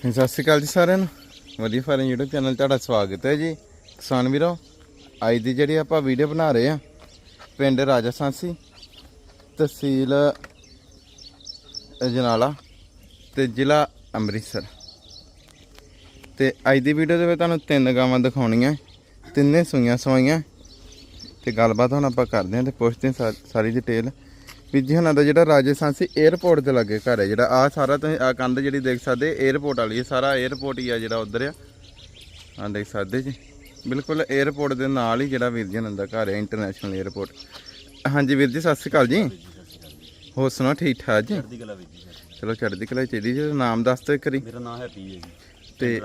ਸਤਿ ਸ਼੍ਰੀ ਅਕਾਲ ਜੀ ਸਾਰਿਆਂ ਨੂੰ। ਵਧੀਆ ਫਾਰਮ YouTube ਚੈਨਲ ਤੁਹਾਡਾ ਸਵਾਗਤ ਹੈ ਜੀ। ਕਿਸਾਨ ਵੀਰੋ, ਅੱਜ ਦੀ ਜਿਹੜੀ ਆਪਾਂ ਵੀਡੀਓ ਬਣਾ ਰਹੇ ਆ ਪਿੰਡ ਰਾਜਾ ਸਾਂਸੀ, ਤਹਿਸੀਲ ਅਜਨਾਲਾ ਤੇ ਜ਼ਿਲ੍ਹਾ ਅੰਮ੍ਰਿਤਸਰ। ਤੇ ਅੱਜ ਦੀ ਵੀਡੀਓ ਦੇ ਵਿੱਚ ਤੁਹਾਨੂੰ ਤਿੰਨ ਗਾਵਾਂ ਦਿਖਾਉਣੀਆਂ, ਤਿੰਨੇ ਸੂਈਆਂ ਸਵਾਈਆਂ, ਤੇ ਗੱਲਬਾਤ ਹੁਣ ਆਪਾਂ ਕਰਦੇ ਹਾਂ ਤੇ ਪੁੱਛਦੇ ਹਾਂ ਸਾਰੀ ਡਿਟੇਲ ਵੀ ਜੀ ਉਹਨਾਂ ਦਾ ਜਿਹੜਾ ਰਾਜਸਥਾਨ ਸੀ 에어ਪੋਰਟ ਦੇ ਲੱਗੇ ਘਰ ਹੈ ਜਿਹੜਾ। ਆ ਸਾਰਾ ਤੁਸੀਂ ਆ ਕੰਧ ਜਿਹੜੀ ਦੇਖ ਸਕਦੇ 에어ਪੋਰਟ ਵਾਲੀ ਹੈ ਸਾਰਾ 에어ਪੋਰਟ ਹੀ ਆ ਜਿਹੜਾ ਉਧਰ ਆ। ਆ ਦੇਖ ਸਕਦੇ ਜੀ। ਬਿਲਕੁਲ 에어ਪੋਰਟ ਦੇ ਨਾਲ ਹੀ ਜਿਹੜਾ ਵੀਰ ਜੀ ਉਹਨਾਂ ਦਾ ਘਰ ਹੈ ਇੰਟਰਨੈਸ਼ਨਲ 에어ਪੋਰਟ ਹਾਂਜੀ ਵੀਰ ਜੀ ਸਤਿ ਸ਼੍ਰੀ ਅਕਾਲ ਜੀ। ਹੋਰ ਸੁਣਾ ਠੀਕ ਠਾਕ ਜੀ? ਚਲੋ ਚੜ੍ਹਦੀ ਕਲਾ ਚੜੀ ਜੀ ਨਾਮ ਦੱਸ ਦਿਓ ਕਰੀ ਮੇਰਾ ਨਾਮ ਹੈਪੀ ਹੈ ਜੀ। ਤੇ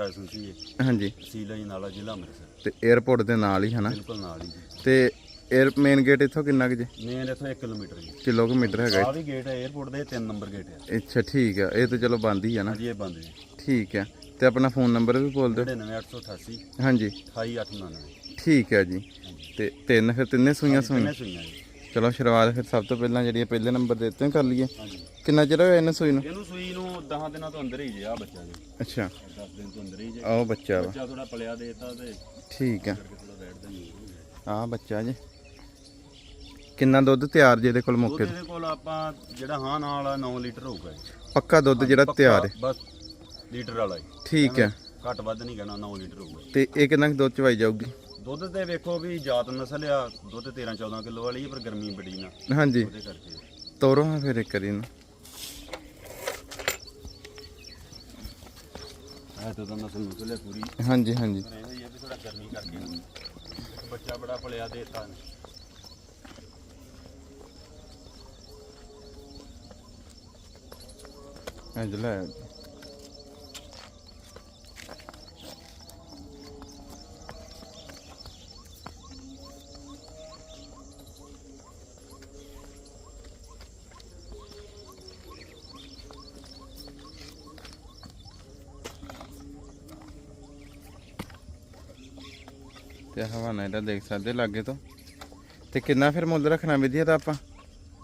ਹਾਂਜੀ। ਸੀਲਾ ਜੀ ਨਾਲਾ ਜ਼ਿਲ੍ਹਾ ਅੰਮ੍ਰਿਤਸਰ। ਤੇ 에어ਪੋਰਟ ਦੇ ਨਾਲ ਹੀ ਹਨਾ? ਬਿਲਕੁਲ ਨਾਲ ਹੀ ਤੇ 에ਅਰ ਮੇਨ ਗੇਟ ਇੱਥੋਂ ਕਿੰਨਾ ਕੁ ਜੀ? ਮੇਨ ਇੱਥੋਂ 1 ਕਿਲੋਮੀਟਰ ਜੀ। ਕਿਲੋਮੀਟਰ ਹੈਗਾ ਆ ਵੀ ਗੇਟ ਹੈ 에ਅਰਪੋਰਟ ਦੇ 3 ਨੰਬਰ ਗੇਟ ਹੈ ਅੱਛਾ ਠੀਕ ਆ। ਇਹ ਤਾਂ ਚਲੋ ਬੰਦ ਹੀ ਆ ਨਾ। ਹਾਂਜੀ ਇਹ ਬੰਦ ਜੀ। ਠੀਕ ਆ। ਤੇ ਆਪਣਾ ਫੋਨ ਨੰਬਰ ਵੀ ਬੋਲ ਦਿਓ। 99888 ਹਾਂਜੀ। 28899 ਠੀਕ ਆ ਜੀ। ਤੇ ਤਿੰਨ ਫਿਰ ਤਿੰਨੇ ਸੂਈਆਂ ਸੂਈਆਂ। ਚਲੋ ਸ਼ੁਰੂਆਤ ਫਿਰ ਸਭ ਤੋਂ ਪਹਿਲਾਂ ਜਿਹੜੀ ਪਹਿਲੇ ਨੰਬਰ ਦੇ ਉੱਤੇ ਕਰ ਲਈਏ। ਕਿੰਨਾ ਚਿਰ ਹੋਇਆ ਇਹਨੂੰ ਸੂਈ ਨੂੰ? ਇਹਨੂੰ ਸੂਈ ਨੂੰ 10 ਦਿਨਾਂ ਤੋਂ ਅੰਦਰ ਹੀ ਜੀ ਆ ਬੱਚਾ ਜੀ। ਅੱਛਾ। 10 ਦਿਨ ਤੋਂ ਅੰਦਰ ਹੀ ਜੀ। ਆਹ ਬੱਚਾ ਬੱਚਾ ਥੋੜਾ ਪਲਿਆ ਦੇਤਾ ਤੇ ਠੀਕ ਆ। ਆਹ ਬੱਚਾ ਜੀ। ਕਿੰਨਾ ਦੁੱਧ ਤਿਆਰ ਜੇ ਇਹਦੇ ਕੋਲ ਦੁੱਧ ਮੌਕੇ ਤੇ? ਇਹਦੇ ਕੋਲ ਆਪਾਂ ਜਿਹੜਾ ਹਾਂ ਨਾਲ ਵਾਲਾ 9 ਲੀਟਰ ਹੋਊਗਾ ਜੀ ਪੱਕਾ ਦੁੱਧ ਜਿਹੜਾ ਪੱਕਾ ਤਿਆਰ ਹੈ? ਬਸ ਲੀਟਰ ਵਾਲਾ ਜੀ ਠੀਕ ਹੈ। ਘੱਟ ਵੱਧ ਨਹੀਂ ਕਹਿਣਾ 9 ਲੀਟਰ ਹੋਊਗਾ ਜੀ। ਤੇ ਇਹ ਕਿੰਨਾ ਕੁ ਦੁੱਧ ਚਵਾਈ ਜਾਊਗੀ? ਦੁੱਧ ਤੇ ਵੇਖੋ ਵੀ ਜਾਤ ਨਸਲ ਆ ਦੁੱਧ 13 14 ਕਿਲੋ ਵਾਲੀ ਹੈ ਪਰ ਗਰਮੀ ਬੜੀ ਨਾ। ਹਾਂਜੀ। ਉਹਦੇ ਕਰਕੇ। ਤੋਰੋ ਹਾਂ ਫਿਰ ਇੱਕ ਵਾਰੀ ਇਹਨੂੰ। ਹੈ ਤਾਂ ਤਾਂ ਨਸਲ ਨਸਲ ਹੈ ਪੂਰੀ। ਹਾਂਜੀ ਹਾਂਜੀ। ਪਰ ਇਹ ਹੀ ਵੀ ਥੋੜਾ ਗਰਮੀ ਕਰਕੇ। ਬੱਚਾ ਬੜਾ ਪਲਿਆ ਦੇਤਾ। ਨੇ ਇੰਜ ਲੈ ਤੇ ਹਵਾਨਾ ਇਹਦਾ ਦੇਖ ਸਕਦੇ ਲਾਗੇ ਤੋਂ। ਤੇ ਕਿੰਨਾ ਫਿਰ ਮੁੱਲ ਰੱਖਣਾ ਵਿਧੀ ਦਾ ਆਪਾਂ?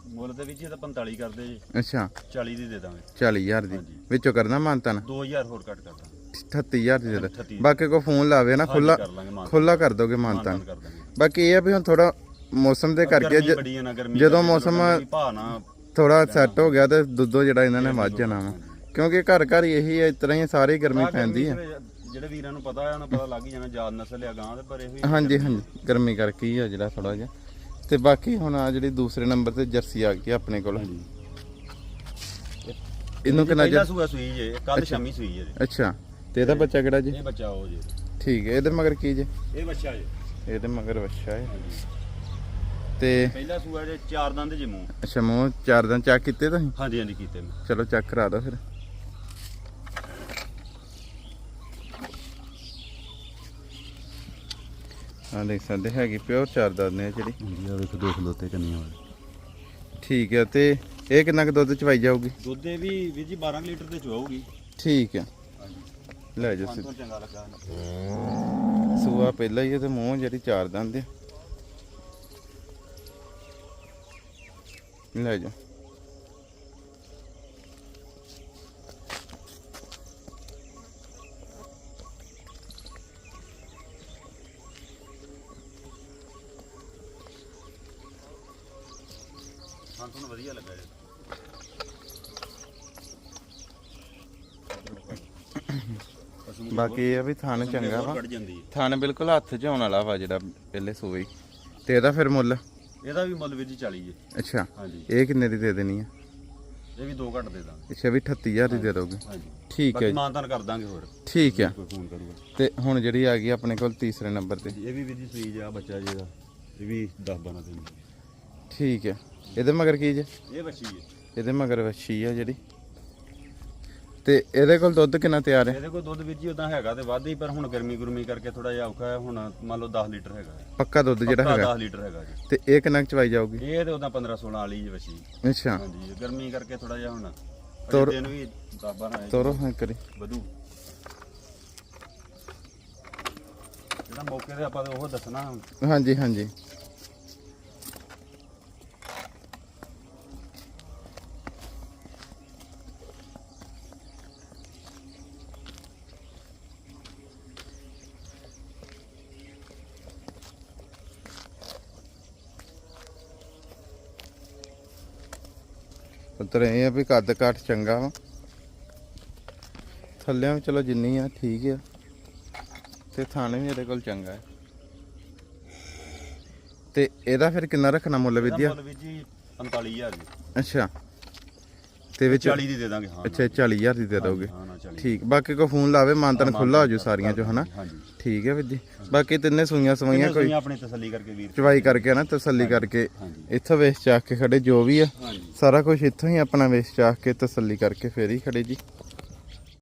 ਮੁੱਲ ਦੇ ਵਿੱਚ ਇਹ ਤਾਂ 45 ਕਰਦੇ ਜੀ। ਅੱਛਾ। 40 ਦੀ ਦੇ ਦਾਂਗੇ। 40000 ਦੀ। ਹਾਂਜੀ। ਵਿੱਚੋਂ ਕਰਨਾ ਮਾਨਤਨ? 2000 ਹੋਰ ਘੱਟ ਕਰ ਦਾਂਗੇ। 38000 ਦੀ ਦੇ ਦੇ। 38 ਬਾਕੀ ਕੋ ਫੋਨ ਲਾਵੇ ਨਾ ਖੁੱਲਾ ਕਰ ਲਾਂਗੇ ਮਾਨ ਖੁੱਲਾ ਕਰ ਦੋਗੇ ਮਾਨਤਨ ਕਰ ਦਾਂਗੇ। ਬਾਕੀ ਇਹ ਆ ਵੀ ਹੁਣ ਥੋੜਾ ਮੌਸਮ ਦੇ ਕਰਕੇ ਗਰਮੀ ਜ- ਬੜੀ ਹੈ ਨਾ ਗਰਮੀ ਜਦੋਂ ਕਰਕੇ ਮੌਸਮ ਥੋੜ੍ਹਾ ਵੀ ਭਾਅ ਨਾ ਥੋੜਾ ਸੈੱਟ ਹੋ ਗਿਆ ਤੇ ਦੁੱਧੋ ਜਿਹੜਾ ਇਹਨਾਂ ਨੇ ਵੱਧ ਜਾਣਾ ਵਾ ਕਿਉਂਕਿ ਘਰ ਘਰ ਹੀ ਇਹੀ ਹੈ ਇਸ ਤਰ੍ਹਾਂ ਹੀ ਸਾਰੇ ਗਰਮੀ ਪੈਂਦੀ ਹੈ। ਦੇ ਵਿੱਚ ਜਿਹੜੇ ਵੀਰਾਂ ਨੂੰ ਪਤਾ ਹੈ ਉਹਨਾਂ ਪਤਾ ਲੱਗ ਹੀ ਜਾਣਾ ਜਾਤ ਨਸਲ ਆ ਗਾਂ ਦੇ ਪਰ ਇਹੋ ਹੀ ਹਾਂਜੀ ਹਾਂਜੀ। ਗਰਮੀ ਕਰਕੇ ਹੀ ਆ ਜਿਹੜਾ ਥੋੜਾ ਜਿਹਾ। ਤੇ ਬਾਕੀ ਹੁਣ ਆ ਜਿਹੜੀ ਦੂਸਰੇ ਨੰਬਰ ਤੇ ਜਰਸੀ ਆ ਗਈ ਆਪਣੇ ਕੋਲ। ਇਹਨੂੰ ਕਿੰਨਾ ਪਹਿਲਾ ਸੂਆ ਸੂਈ ਜੇ ਕੱਲ ਸ਼ਾਮੀ ਸੂਈ ਜੇ ਅੱਛਾ ਤੇ ਇਹਦਾ ਬੱਚਾ ਕਿਹੜਾ ਜੀ? ਇਹ ਬੱਚਾ ਹੋ ਜੇ। ਠੀਕ ਹੈ ਇਹਦੇ ਮਗਰ ਕੀ ਜੇ? ਇਹ ਬੱਚਾ ਜੇ। ਇਹਦੇ ਮਗਰ ਬੱਚਾ ਹੈ। ਤੇ ਪਹਿਲਾ ਸੂਆ ਜੇ ਚਾਰ ਦੰਦ ਜੇ ਮੂੰਹ। ਅੱਛਾ ਮੂੰਹ ਚਾਰ ਦਿਨ ਚੈੱਕ ਕੀਤੇ ਤੁਸੀਂ? ਹਾਂਜੀ ਹਾਂਜੀ ਕੀਤੇ ਮੈਂ। ਚਲੋ ਚੈੱਕ ਕਰਾ ਦਿਓ ਫਿਰ। ਆ ਦੇਖ ਸਕਦੇ ਹੈਗੀ ਪਿਓਰ ਚਾਰ ਦਾਨੇ ਆ ਜਿਹੜੀ। ਹਾਂਜੀ ਆ ਵੇਖੋ ਦੋ ਖਲੋਤੇ ਕੰਨੀਆਂ ਵਾਲੇ। ਠੀਕ ਹੈ ਤੇ ਇਹ ਕਿੰਨਾ ਕੁ ਦੁੱਧ ਚਵਾਈ ਜਾਊਗੀ? ਦੁੱਧ ਦੇ ਵੀ ਵੀਰ ਜੀ 12 ਲੀਟਰ ਦੇ ਚਵਾਉਗੀ ਠੀਕ ਹੈ ਹਾਂਜੀ। ਲੈ ਜਾ ਤੋਂ ਚੰਗਾ ਲੱਗਾ ਸੂਆ ਪਹਿਲਾਂ ਹੀ ਤੇ ਮੂੰਹ ਜਿਹੜੀ ਚਾਰ ਦੰਦ ਆ। ਲੈ ਜਾ ਤੁਹਾਨੂੰ ਵਧੀਆ ਲੱਗਾ ਜੀ ਬਾਕੀ ਇਹ ਆ ਵੀ ਥਣ ਚੰਗਾ ਵਾ। ਕੱਢ ਜਾਂਦੀ ਹੈ। ਥਣ ਬਿਲਕੁਲ ਹੱਥ 'ਚ ਆਉਣ ਵਾਲਾ ਵਾ ਜਿਹੜਾ ਪਹਿਲੇ ਸੂਈ। ਤੇ ਇਹਦਾ ਫਿਰ ਮੁੱਲ? ਇਹਦਾ ਵੀ ਮੁੱਲ ਵੀਰ ਜੀ 40 ਹੈ। ਅੱਛਾ। ਹਾਂਜੀ। ਇਹ ਕਿੰਨੇ ਦੀ ਦੇ ਦੇਣੀ ਆ? ਇਹ ਵੀ ਦੋ ਘੱਟ ਦੇ ਦਾਂਗੇ। ਅੱਛਾ ਵੀ 38000 ਦੀ ਦੇ ਦੋਗੇ। ਹਾਂਜੀ। ਠੀਕ ਹੈ ਬਾਕੀ ਜੀ, ਮਾਨਤਾਨ ਕਰ ਦਾਂਗੇ ਹੋਰ। ਠੀਕ ਹੈ ਕੋਈ ਫੋਨ ਕਰੂਗਾ। ਤੇ ਹੁਣ ਜਿਹੜੀ ਆ ਗਈ ਆਪਣੇ ਕੋਲ ਤੀਸਰੇ ਨੰਬਰ ਤੇ। ਇਹ ਵੀ ਵੀਰ ਜੀ ਸੂਈ ਜਾ ਬੱਚਾ ਜੀ ਦਾ ਇਹ ਵੀ 10 12 ਦਿਨ ਠੀਕ ਹੈ। ਇਹਦੇ ਮਗਰ ਕੀ ਜੇ? ਇਹ ਬੱਚੀ ਹੈ। ਇਹਦੇ ਮਗਰ ਵੱਛੀ ਆ ਜਿਹੜੀ। ਤੇ ਇਹਦੇ ਕੋਲ ਦੁੱਧ ਕਿੰਨਾ ਤਿਆਰ ਹੈ? ਇਹਦੇ ਕੋਲ ਦੁੱਧ ਵੀਰ ਜੀ ਉਦਾਂ ਹੈਗਾ ਤੇ ਵੱਧ ਹੀ ਪਰ ਹੁਣ ਗਰਮੀ ਗੁਰਮੀ ਕਰਕੇ ਥੋੜਾ ਜਿਹਾ ਔਖਾ ਹੈ। ਹੁਣ ਮੰਨ ਲਓ 10 ਲੀਟਰ ਹੈਗਾ। ਹੈ। ਪੱਕਾ ਦੁੱਧ ਜਿਹੜਾ ਪੱਕਾ ਹੈਗਾ। 10 ਲੀਟਰ ਹੈਗਾ ਜੀ। ਤੇ ਇਹ ਕਿੰਨਾ ਕੁ ਚਵਾਈ ਜਾਊਗੀ? ਇਹ ਤੇ ਉਦਾਂ 15 16 ਵਾਲੀ ਜੀ ਬੱਚੀ ਅੱਛਾ। ਹਾਂਜੀ ਗਰਮੀ ਕਰਕੇ ਥੋੜਾ ਜਿਹਾ ਹੁਣ ਤੋਰ- ਅਜੇ ਦਿਨ ਵੀ 10 12 ਹੈ। ਤੋਰੋ ਹਾਂ ਕਰੀ ਵਧੂ। ਜਿਹੜਾ ਮੌਕੇ ਤੇ ਆਪਾਂ ਤੇ ਉਹ ਦੱਸਣਾ ਹਾਂਜੀ ਹਾਂਜੀ। ਪੁੱਤਰ ਇਹ ਆ ਵੀ ਕੱਦ ਕਾਠ ਚੰਗਾ ਵਾ। ਥੱਲਿਆਂ ਵੀ ਚਲੋ ਜਿੰਨੀ ਆ ਠੀਕ ਆ। ਤੇ ਥਾਣੇ ਵੀ ਇਹਦੇ ਕੋਲ ਚੰਗਾ ਹੈ ਤੇ ਇਹਦਾ ਫਿਰ ਕਿੰਨਾ ਰੱਖਣਾ ਮੁੱਲ ਵਿਦਿਆ? ਮੁੱਲ ਵੀਰ ਜੀ 45000 ਜੀ। ਅੱਛਾ। ਤੇ ਵਿੱਚ 40 ਦੀ ਦੇ ਦਾਂਗੇ ਹਾਂ ਅੱਛਾ 40000 ਦੀ ਦੇ ਦੋਗੇ। ਹਾਂ ਨਾ 40 ਠੀਕ ਬਾਕੀ ਕੋ ਫੋਨ ਲਾਵੇ ਮਾਨਤਨ ਖੁੱਲਾ ਹੋ ਜੂ ਸਾਰੀਆਂ ਚੋਂ ਹਨਾ? ਹਾਂਜੀ। ਠੀਕ ਹੈ ਵੀਰ ਜੀ ਬਾਕੀ ਤਿੰਨੇ ਸੂਈਆਂ ਸਵਾਈਆਂ ਕੋਈ ਆਪਣੀ ਤਸੱਲੀ ਕਰਕੇ ਵੀਰ। ਚਵਾਈ ਕਰਕੇ ਨਾ ਤਸੱਲੀ ਕਰਕੇ ਇੱਥੋਂ ਵੇਚ ਚਾਕ ਕੇ ਖੜੇ ਜੋ ਵੀ ਆ। ਸਾਰਾ ਕੁਝ ਇੱਥੋਂ ਹੀ ਆਪਣਾ ਵੇਚ ਚਾਕ ਕੇ ਤਸੱਲੀ ਕਰਕੇ ਫੇਰ ਹੀ ਖੜੇ ਜੀ।